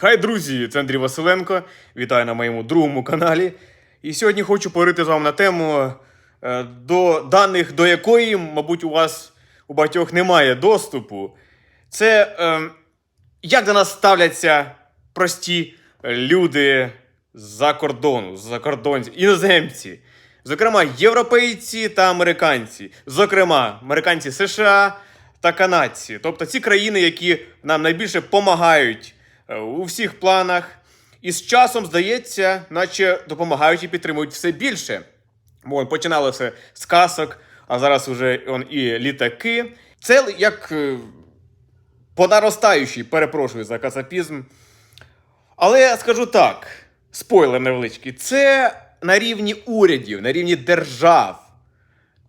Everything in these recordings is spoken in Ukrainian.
Хай, друзі, це Андрій Василенко. Вітаю на моєму другому каналі. І сьогодні хочу поговорити з вами на тему, е, до даних до якої, мабуть, у вас у багатьох немає доступу. Це е, як до нас ставляться прості люди з-за кордону, з-за кордонці, іноземці. Зокрема, європейці та американці. Зокрема, американці США та канадці. Тобто ці країни, які нам найбільше допомагають у всіх планах. І з часом, здається, наче допомагають і підтримують все більше. Бо починало все з касок, а зараз вже он, і літаки. Це як е, по наростаючій, перепрошую за кацапізм. Але я скажу так: спойлер невеличкий, це на рівні урядів, на рівні держав.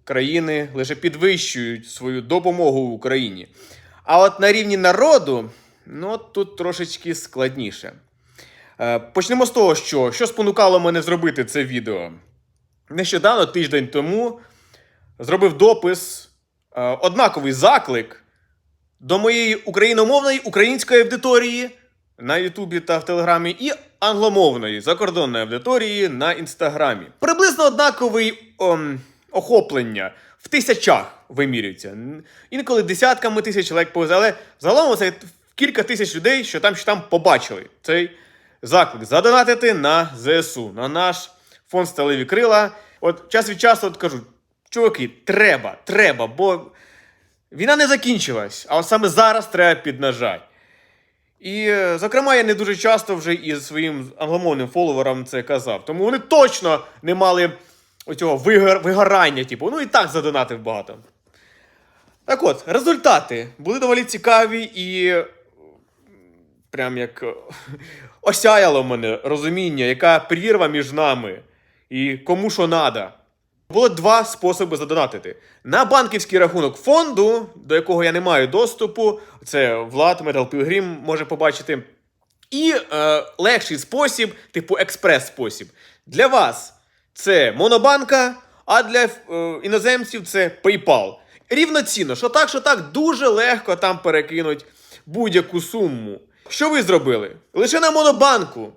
Країни лише підвищують свою допомогу Україні. А от на рівні народу, ну тут трошечки складніше. Е, Почнемо з того, що, що спонукало мене зробити це відео. Нещодавно, тиждень тому, зробив допис, е, однаковий заклик до моєї україномовної української аудиторії на Ютубі та в Телеграмі і англомовної закордонної аудиторії на інстаграмі. Приблизно однаковий ом, охоплення в тисячах вимірюється. Інколи десятками тисяч лайк повезе, але загалом це кілька тисяч людей, що там, що там побачили цей заклик задонатити на ЗСУ, на наш фонд Сталеві Крила. От час від часу от кажу, чуваки, треба, треба, бо війна не закінчилась, а саме зараз треба піднажати. І, е, зокрема, я не дуже часто вже із своїм англомовним фоловерам це казав. Тому вони точно не мали оцього вигор- вигорання, типу, ну і так задонатив багато. Так от, результати були доволі цікаві і прям як е, осяяло мене розуміння, яка прірва між нами і кому що надо. Було два способи задонатити. На банківський рахунок фонду, до якого я не маю доступу, це Влад Медал Пілгрім може побачити. І е, легший спосіб, типу експрес-спосіб. Для вас це Монобанка, а для е, іноземців це PayPal. Рівноцінно, що так, що так, дуже легко там перекинуть будь-яку суму. Що ви зробили? Лише на Монобанку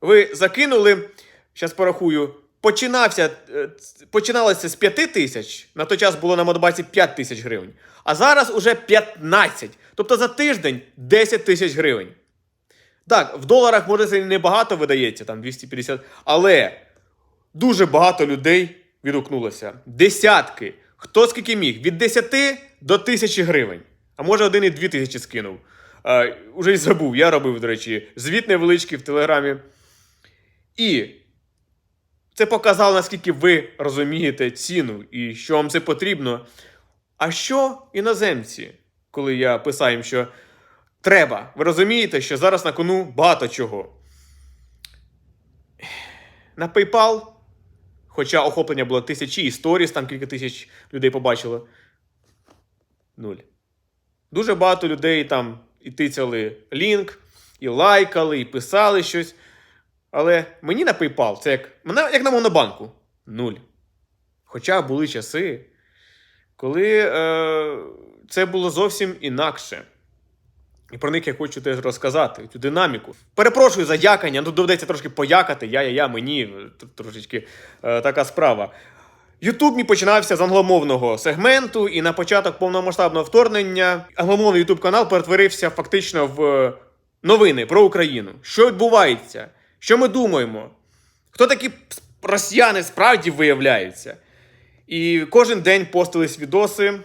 ви закинули, зараз порахую, починався, е, починалося з 5 тисяч, на той час було на Монобанці 5 тисяч гривень, а зараз уже 15. Тобто за тиждень 10 тисяч гривень. Так, в доларах може це небагато видається, там 250, але дуже багато людей відгукнулося. Десятки. Хто скільки міг? Від 10 до тисячі гривень. А може один і дві тисячі скинув. А, уже й забув. Я робив, до речі, звіт невеличкий в Телеграмі. І це показало, наскільки ви розумієте ціну і що вам це потрібно. А що іноземці, коли я писав їм, що треба, ви розумієте, що зараз на кону багато чого. На PayPal, хоча охоплення було тисячі і сторіс, там кілька тисяч людей побачило. Нуль. Дуже багато людей там і тицяли лінк, і лайкали, і писали щось. Але мені на PayPal це як, як на Монобанку. Нуль. Хоча були часи, коли е, це було зовсім інакше. І про них я хочу теж розказати, цю динаміку. Перепрошую за якання, ну доведеться трошки поякати, я, я, я, мені трошечки е, така справа. Ютуб мій починався з англомовного сегменту, і на початок повномасштабного вторгнення англомовний Ютуб канал перетворився фактично в е, новини про Україну. Що відбувається? Що ми думаємо? Хто такі росіяни справді виявляються? І кожен день постились відоси.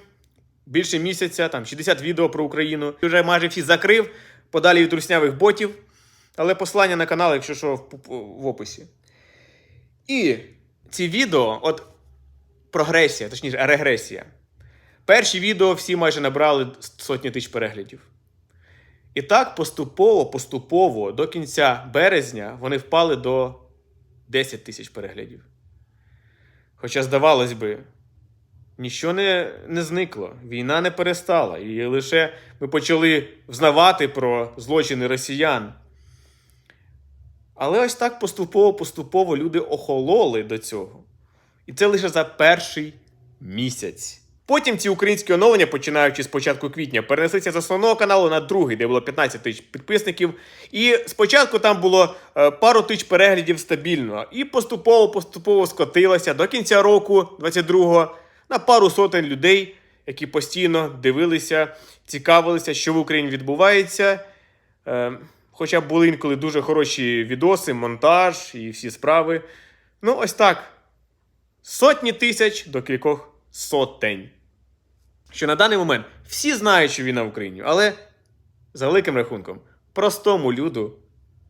Більше місяця, там 60 відео про Україну. Вже майже всі закрив, подалі від руснявих ботів. Але посилання на канал, якщо що, в описі. І ці відео, от прогресія, точніше, регресія. Перші відео всі майже набрали сотні тисяч переглядів. І так поступово, поступово до кінця березня вони впали до 10 тисяч переглядів. Хоча, здавалось би, ніщо не, не зникло, війна не перестала, і лише ми почали взнавати про злочини росіян. Але ось так поступово-поступово люди охололи до цього. І це лише за перший місяць. Потім ці українські оновлення, починаючи з початку квітня, перенеслися з основного каналу на другий, де було 15 тисяч підписників. І спочатку там було е, пару тисяч переглядів стабільно. І поступово-поступово скотилося до кінця року, 22-го, на пару сотень людей, які постійно дивилися, цікавилися, що в Україні відбувається. Е, хоча були інколи дуже хороші відоси, монтаж і всі справи. Ну, ось так. Сотні тисяч до кількох сотень. Що на даний момент всі знають, що війна в Україні, але за великим рахунком, простому люду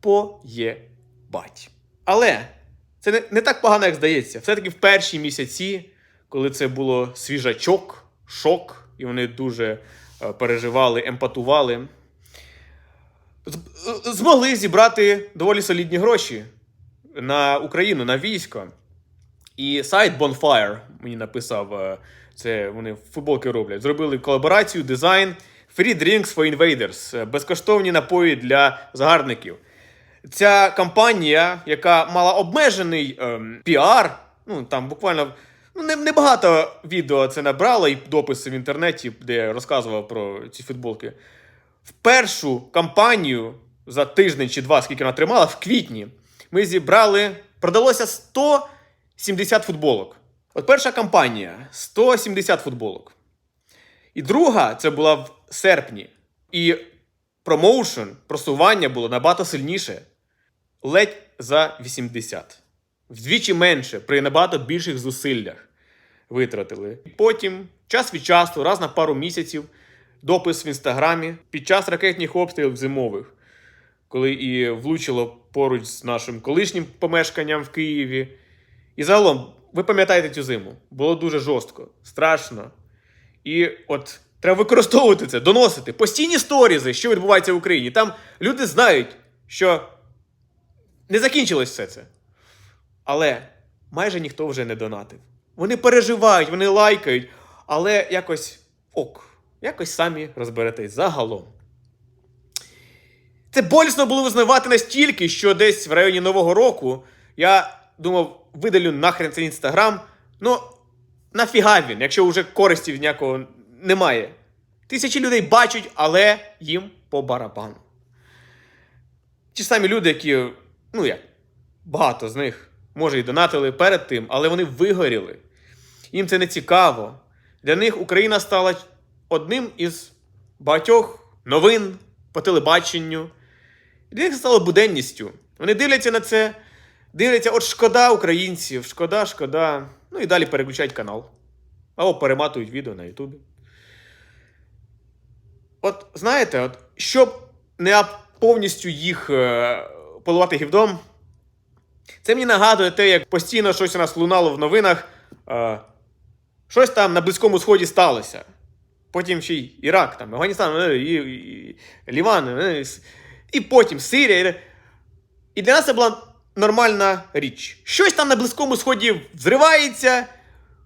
поєбать. Але це не, не так погано, як здається. Все-таки в перші місяці, коли це було свіжачок, шок, і вони дуже е, переживали, емпатували, з- змогли зібрати доволі солідні гроші на Україну, на військо. І сайт Bonfire мені написав, е, це вони футболки роблять. Зробили колаборацію, дизайн Free Drinks for Invaders, е, безкоштовні напої для загарбників. Ця кампанія, яка мала обмежений ем, піар, ну там буквально ну, не- небагато відео це набрало і дописи в інтернеті, де я розказував про ці футболки. В першу кампанію за тиждень чи два, скільки вона тримала, в квітні, ми зібрали, продалося 170 футболок. От перша кампанія 170 футболок. І друга це була в серпні. І промоушен, просування було набагато сильніше. Ледь за 80. Вдвічі менше при набагато більших зусиллях витратили. Потім, час від часу, раз на пару місяців, допис в інстаграмі під час ракетних обстрілів зимових, коли і влучило поруч з нашим колишнім помешканням в Києві. І загалом, ви пам'ятаєте цю зиму, було дуже жорстко, страшно. І от треба використовувати це, доносити постійні сторізи, що відбувається в Україні. Там люди знають, що не закінчилось все це. Але майже ніхто вже не донатив. Вони переживають, вони лайкають, але якось ок, якось самі розберетесь загалом. Це болісно було визнавати настільки, що десь в районі Нового року я думав, видалю нахрен цей інстаграм. Ну, нафіга він, якщо вже користі від ніякого немає. Тисячі людей бачать, але їм по барабану. Ті самі люди, які, ну як, багато з них, може, і донатили перед тим, але вони вигоріли. Їм це не цікаво. Для них Україна стала одним із багатьох новин по телебаченню. Для них це стало буденністю. Вони дивляться на це, дивляться, от шкода українців, шкода, шкода. Ну і далі переключають канал. Або перематують відео на Ютубі. От знаєте, от, щоб не повністю їх е, поливати гівдом, це мені нагадує те, як постійно щось у нас лунало в новинах. Е, щось там на Близькому Сході сталося. Потім ще й Ірак, там, Афганістан, е, і, і, Ліван, е, с- і потім Сирія. і- І для нас це була нормальна річ. Щось там на Близькому Сході взривається,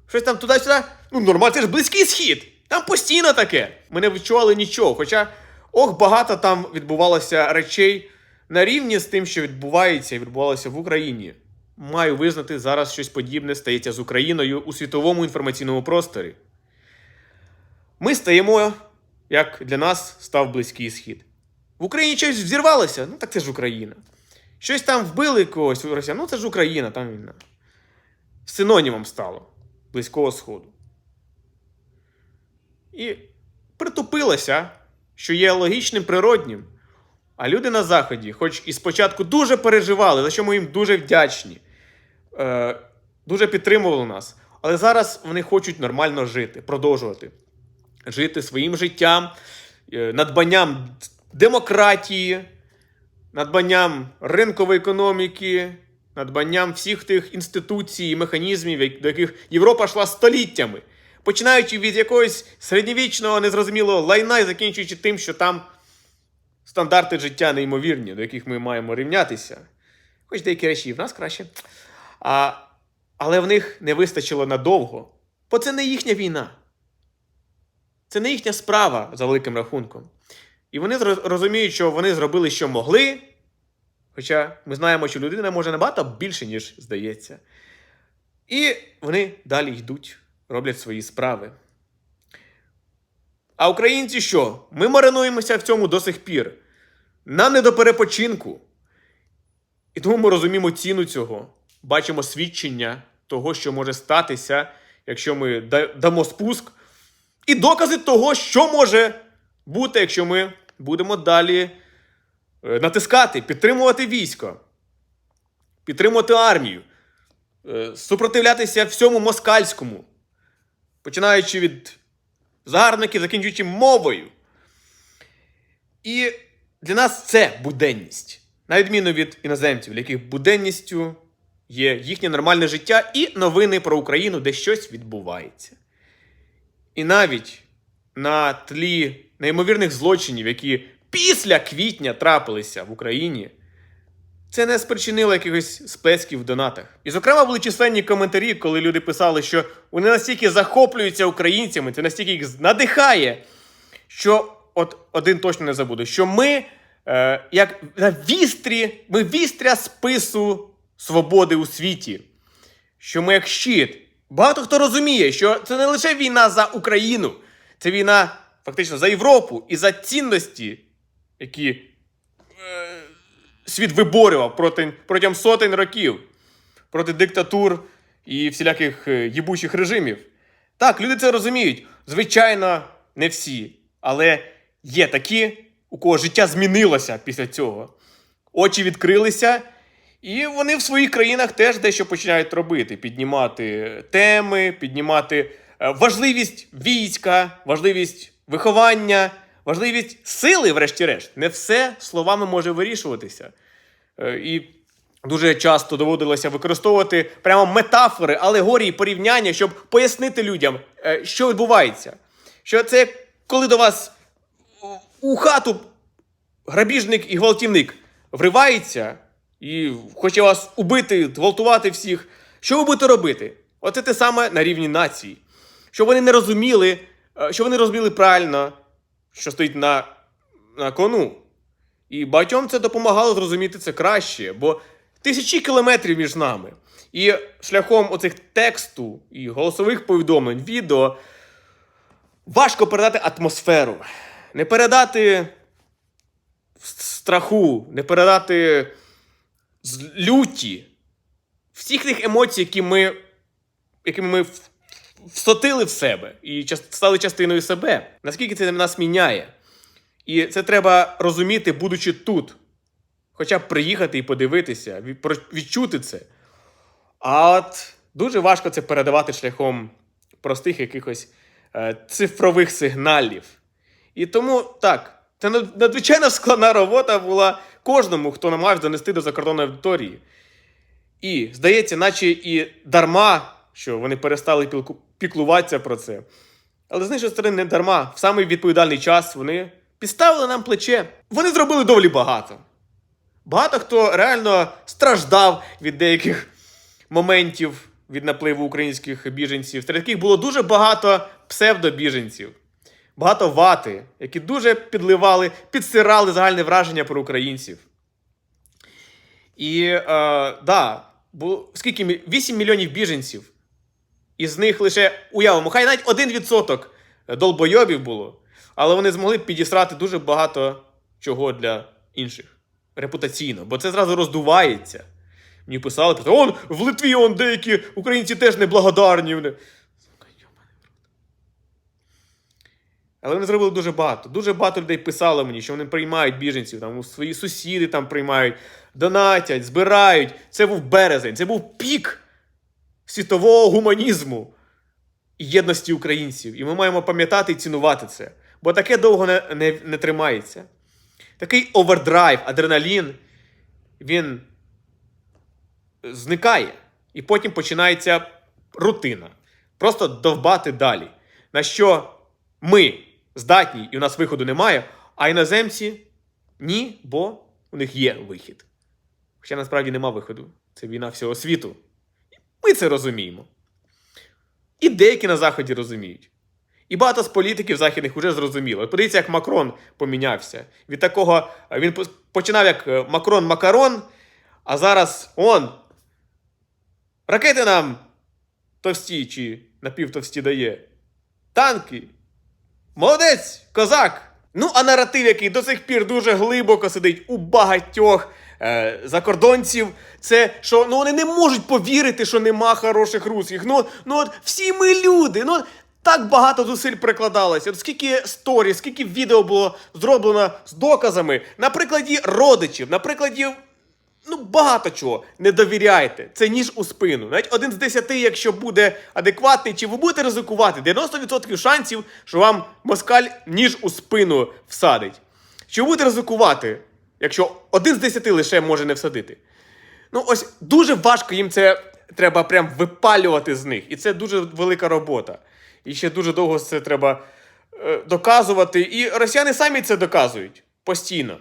щось там туди-сюди. Ну, нормально, це ж близький схід. Там постійно таке. Ми не відчували нічого. Хоча, ох, багато там відбувалося речей на рівні з тим, що відбувається і відбувалося в Україні. Маю визнати, зараз щось подібне стається з Україною у світовому інформаційному просторі. Ми стаємо, як для нас став близький схід. В Україні щось взірвалося, ну так це ж Україна. Щось там вбили когось росіян, ну це ж Україна, там війна. Синонімом стало Близького Сходу. І притупилося, що є логічним природнім. А люди на Заході, хоч і спочатку дуже переживали, за що ми їм дуже вдячні, е, дуже підтримували нас, але зараз вони хочуть нормально жити, продовжувати жити своїм життям, е, надбанням демократії, надбанням ринкової економіки, надбанням всіх тих інституцій і механізмів, до яких Європа йшла століттями, починаючи від якогось середньовічного незрозумілого лайна і закінчуючи тим, що там стандарти життя неймовірні, до яких ми маємо рівнятися. Хоч деякі речі в нас краще. А, але в них не вистачило надовго, бо це не їхня війна. Це не їхня справа за великим рахунком. І вони розуміють, що вони зробили, що могли. Хоча ми знаємо, що людина може набагато більше, ніж здається. І вони далі йдуть, роблять свої справи. А українці що? Ми маринуємося в цьому до сих пір. Нам не до перепочинку. І тому ми розуміємо ціну цього, бачимо свідчення того, що може статися, якщо ми дамо спуск, і докази того, що може бути, якщо ми будемо далі е, натискати, підтримувати військо, підтримувати армію, е, супротивлятися всьому москальському, починаючи від загарбників, закінчуючи мовою. І для нас це буденність. На відміну від іноземців, для яких буденністю є їхнє нормальне життя і новини про Україну, де щось відбувається. І навіть на тлі неймовірних злочинів, які після квітня трапилися в Україні, це не спричинило якихось сплесків в донатах. І, зокрема, були численні коментарі, коли люди писали, що вони настільки захоплюються українцями, це настільки їх надихає, що от один точно не забуду, що ми, е, як на вістрі, ми вістря спису свободи у світі, що ми як щит. Багато хто розуміє, що це не лише війна за Україну, це війна фактично за Європу і за цінності, які е, світ виборював проти, протягом сотень років проти диктатур і всіляких е, їбучих режимів. Так, люди це розуміють. Звичайно, не всі. Але є такі, у кого життя змінилося після цього. Очі відкрилися, і вони в своїх країнах теж дещо починають робити: піднімати теми, піднімати е, важливість війська, важливість виховання, важливість сили, врешті-решт. Не все словами може вирішуватися. Е, І дуже часто доводилося використовувати прямо метафори, алегорії, порівняння, щоб пояснити людям, е, що відбувається. Що це коли до вас у хату грабіжник і гвалтівник вривається і хоче вас убити, гвалтувати всіх. Що ви будете робити? Оце те саме на рівні нації. Щоб вони не розуміли, що вони розуміли правильно, що стоїть на, на кону. І багатьом це допомагало зрозуміти це краще, бо тисячі кілометрів між нами. І шляхом оцих тексту і голосових повідомлень, відео важко передати атмосферу, не передати страху, не передати люті, всіх тих емоцій, які ми, якими ми всотили в себе і стали частиною себе. Наскільки це нас міняє? І це треба розуміти, будучи тут. Хоча б приїхати і подивитися, відчути це. А от дуже важко це передавати шляхом простих якихось е, цифрових сигналів. І тому так, це над- надзвичайно складна робота була кожному, хто намагався донести до закордонної аудиторії. І здається, наче і дарма, що вони перестали піклуватися про це. Але з іншої сторони, не дарма. В самий відповідальний час вони підставили нам плече. Вони зробили доволі багато. Багато хто реально страждав від деяких моментів від напливу українських біженців. Серед яких було дуже багато псевдобіженців, багато вати, які дуже підливали, підсирали загальне враження про українців. І е, да, було скільки 8 мільйонів біженців. Із них лише уявимо, хай навіть 1% долбойобів було, але вони змогли підісрати дуже багато чого для інших репутаційно, бо це зразу роздувається. Мені писали, писали, он в Литві он деякі українці теж неблагодарні. Але вони зробили дуже багато. Дуже багато людей писало мені, що вони приймають біженців, там свої сусіди там приймають, донатять, збирають. Це був березень, це був пік світового гуманізму і єдності українців. І ми маємо пам'ятати і цінувати це. Бо таке довго не, не, не тримається. Такий овердрайв, адреналін, він зникає. І потім починається рутина. Просто довбати далі. На що ми здатні, і у нас виходу немає, а іноземці ні, бо у них є вихід. Хоча насправді нема виходу. Це війна всього світу. Ми це розуміємо. І деякі на Заході розуміють. І багато з політиків західних вже зрозуміло. От подивіться, як Макрон помінявся. Від такого е, він починав як е, Макрон-Макарон, а зараз он. Ракети нам товсті чи напівтовсті дає. Танки. Молодець, козак! Ну, а наратив, який до сих пір дуже глибоко сидить у багатьох е, закордонців, це що ну вони не можуть повірити, що нема хороших русських. Ну, ну от всі ми люди. Ну так багато зусиль прикладалося. От скільки сторі, скільки відео було зроблено з доказами на прикладі родичів, на прикладі Ну, багато чого. Не довіряйте. Це ніж у спину. Навіть один з десяти, якщо буде адекватний, чи ви будете ризикувати, 90% шансів, що вам москаль ніж у спину всадить. Чи ви будете ризикувати, якщо один з десяти лише може не всадити? Ну, ось дуже важко їм це треба прям випалювати з них. І це дуже велика робота. І ще дуже довго це треба е, доказувати. І росіяни самі це доказують постійно.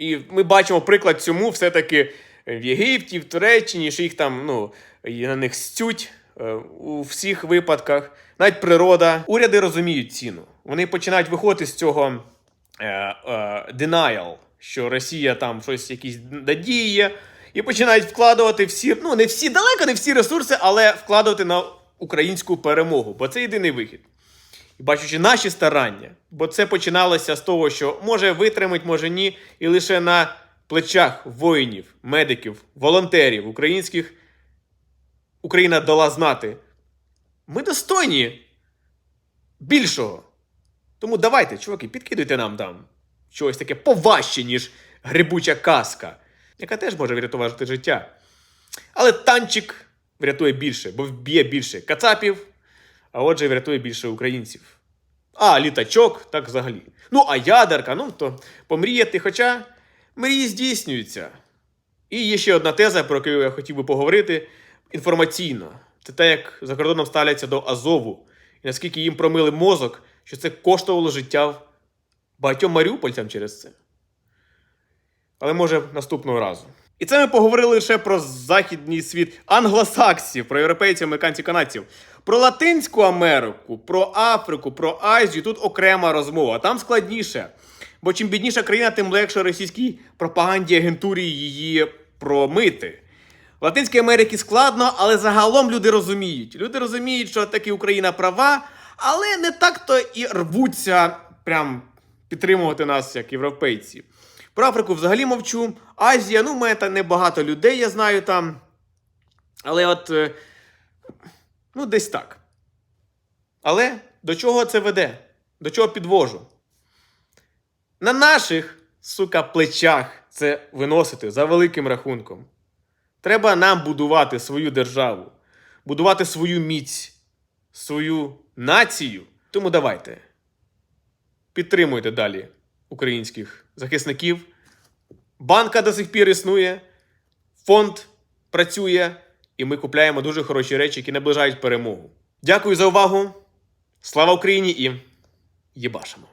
І ми бачимо приклад цьому все-таки в Єгипті, в Туреччині, що їх там ну, на них стють е, у всіх випадках. Навіть природа. Уряди розуміють ціну. Вони починають виходити з цього е, е, denial, що Росія там щось якісь надіє, і починають вкладувати всі, ну не всі, далеко не всі ресурси, але вкладувати на українську перемогу, бо це єдиний вихід. І бачучи наші старання, бо це починалося з того, що може витримать, може ні, і лише на плечах воїнів, медиків, волонтерів українських Україна дала знати. Ми достойні більшого. Тому давайте, чуваки, підкидуйте нам там щось таке поважче, ніж грибуча казка, яка теж може врятувати життя. Але танчик врятує більше, бо вб'є більше кацапів, а отже, врятує більше українців. А літачок, так взагалі. Ну, а ядерка, ну то помріяти, хоча мрії здійснюються. І є ще одна теза, про яку я хотів би поговорити інформаційно. Це те, як за кордоном ставляться до Азову, і наскільки їм промили мозок, що це коштувало життя багатьом маріупольцям через це. Але може наступного разу. І це ми поговорили лише про західний світ англосаксів, про європейців, американців, канадців. Про Латинську Америку, про Африку, про Азію тут окрема розмова. Там складніше. Бо чим бідніша країна, тим легше російській пропаганді агентурі її промити. В Латинській Америці складно, але загалом люди розуміють. Люди розуміють, що таки Україна права, але не так то і рвуться прям підтримувати нас, як європейці. Про Африку взагалі мовчу. Азія, ну, мене там небагато людей, я знаю там. Але от. е, Ну, десь так. Але до чого це веде? До чого підвожу? На наших, сука, плечах це виносити за великим рахунком. Треба нам будувати свою державу, будувати свою міць, свою націю. Тому давайте. Підтримуйте далі українських захисників. Банка до сих пір існує, фонд працює, і ми купляємо дуже хороші речі, які наближають перемогу. Дякую за увагу. Слава Україні і єбашимо!